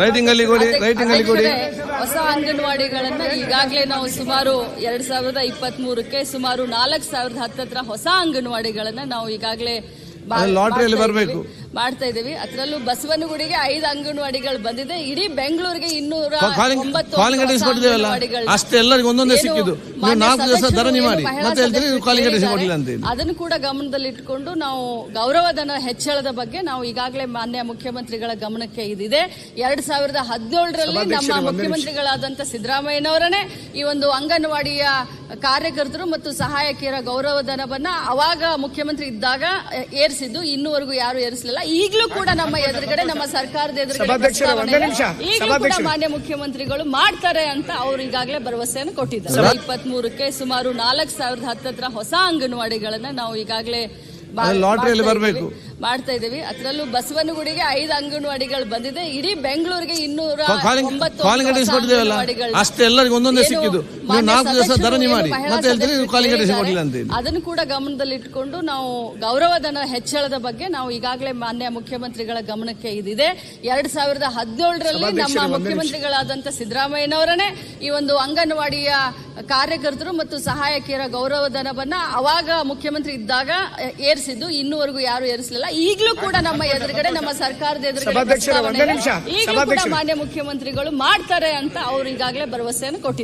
Writing ಅಲ್ಲಿ ಕೊಡಿ writing ಅಲ್ಲಿ ಕೊಡಿ ಹೊಸ ಅಂಗನವಾಡಿಗಳನ್ನ ಈಗಾಗಲೇ ನಾವು ಸುಮಾರು ಎರಡ್ ಸಾವಿರದ ಇಪ್ಪತ್ತ್ ಮೂರಕ್ಕೆ ಸುಮಾರು ನಾಲ್ಕು ಸಾವಿರದ ಹತ್ತತ್ರ ಹೊಸ ಅಂಗನವಾಡಿಗಳನ್ನ ನಾವು ಈಗಾಗಲೇ ಲಾಟ್ರಿಯಲ್ಲಿ ಬರ್ಬೇಕು. ಇದ್ದೀವಿ. ಮಾಡ್ತಾ ಇದೀವಿ ಅದರಲ್ಲೂ ಬಸವನಗುಡಿಗೆ ಐದು ಅಂಗನವಾಡಿಗಳು ಬಂದಿದೆ. ಇಡೀ ಬೆಂಗಳೂರಿಗೆ ಇನ್ನೂರ ಅದನ್ನು ಕೂಡ ಗಮನದಲ್ಲಿಟ್ಟುಕೊಂಡು ನಾವು ಗೌರವಧನ ಹೆಚ್ಚಳದ ಬಗ್ಗೆ ನಾವು ಈಗಾಗಲೇ ಮಾನ್ಯ ಮುಖ್ಯಮಂತ್ರಿಗಳ ಗಮನಕ್ಕೆ ಇದಿದೆ. ಎರಡ್ ಸಾವಿರದ ಹದಿನೇಳರಲ್ಲಿ ನಮ್ಮ ಮುಖ್ಯಮಂತ್ರಿಗಳಾದಂತ ಸಿದ್ದರಾಮಯ್ಯನವರನೇ ಈ ಒಂದು ಅಂಗನವಾಡಿಯ ಕಾರ್ಯಕರ್ತರು ಮತ್ತು ಸಹಾಯಕಿಯರ ಗೌರವಧನವನ್ನ ಅವಾಗ ಮುಖ್ಯಮಂತ್ರಿ ಇದ್ದಾಗ ಏರಿಸಿದ್ದು. ಇನ್ನೂವರೆಗೂ ಯಾರು ಏರಿಸಲಿಲ್ಲ. ಈಗಲೂ ಕೂಡ ನಮ್ಮ ಎದುರುಗಡೆ ನಮ್ಮ ಸರ್ಕಾರದ ಎದುರುಗಡೆ. ಮಾನ್ಯ ಮುಖ್ಯಮಂತ್ರಿಗಳು ಮಾಡ್ತಾರೆ ಅಂತ ಅವರು ಈಗಾಗಲೇ ಭರವಸೆಯನ್ನು ಕೊಟ್ಟಿದ್ದಾರೆ ಇಪ್ಪತ್ತ್ ಮೂರಕ್ಕೆ ಸುಮಾರು ನಾಲ್ಕು ಸಾವಿರದ ಹತ್ತತ್ರ ಹೊಸ ಅಂಗನವಾಡಿಗಳನ್ನ ನಾವು ಈಗಾಗಲೇ ಲಾಟ್ರಿಯಲ್ಲಿ ಬರ್ಬೇಕು. ಮಾಡ್ತಾ ಇದ್ದೀವಿ. ಅದರಲ್ಲೂ ಬಸವನಗುಡಿಗೆ ಐದು ಅಂಗನವಾಡಿಗಳು ಬಂದಿದೆ. ಇಡೀ ಬೆಂಗಳೂರಿಗೆ ಇನ್ನೂರ ಕಾಲಿಂಗ್ ಒಂಬತ್ತು ಕಾಲಿಂಗ್ ಹೊಸ ಅಟೆನ್ಸ್ ಕೊಟ್ಟಿದ್ದೇವಲ್ಲ? ಅಂಗನವಾಡಿಗಳನ್ನ ಅಷ್ಟೇ ಎಲ್ಲರಿಗೂ ಒಂದೊಂದೇ ಏನು ಸಿಕ್ಕಿದ್ದು. ನೀವು ನಾಲ್ಕು ದಿವಸ ಸದಸ್ಯರು ಧರಣಿ ಮಾಡಿ. ಮತ್ತೆ ಹೇಳ್ತೀರಿ ನೀವು ಸದಸ್ಯರು ಕಾಲಿಂಗ್ ಅಟೆನ್ಸ್ ಹೇಳಿದ್ದಾರೆ. ಕೊಡಲಿಲ್ಲ ಅಂತ ಹೇಳಿ. ಅದನ್ನು ಕೂಡ ಗಮನದಲ್ಲಿಟ್ಟುಕೊಂಡು ನಾವು ಗೌರವಧನ ಹೆಚ್ಚಳದ ಬಗ್ಗೆ ನಾವು ಈಗಾಗಲೇ ಮಾನ್ಯ ಮುಖ್ಯಮಂತ್ರಿಗಳ ಗಮನಕ್ಕೆ ಇದಿದೆ. ಎರಡ್ ಸಾವಿರದ ಹದಿನೇಳರಲ್ಲಿ ನಮ್ಮ ಮುಖ್ಯಮಂತ್ರಿಗಳಾದಂತ ಸಿದ್ದರಾಮಯ್ಯನವರನ್ನೇ ಈ ಒಂದು ಅಂಗನವಾಡಿಯ ಕಾರ್ಯಕರ್ತರು ಮತ್ತು ಸಹಾಯಕಿಯರ ಗೌರವಧನವನ್ನ ಅವಾಗ ಮುಖ್ಯಮಂತ್ರಿ ಇದ್ದಾಗ ಏರಿಸಿದ್ದು. ಇನ್ನುವರೆಗೂ ಯಾರು ಏರಿಸಲಿಲ್ಲ. ಈಗಲೂ ಕೂಡ ನಮ್ಮ ಎದುರುಗಡೆ ನಮ್ಮ ಸರ್ಕಾರದ ಎದುರುಗಡೆ. ಮಾನ್ಯ ಮುಖ್ಯಮಂತ್ರಿಗಳು ಮಾಡ್ತಾರೆ ಅಂತ ಅವರು ಈಗಾಗಲೇ ಭರವಸೆಯನ್ನು ಕೊಟ್ಟಿದ್ದಾರೆ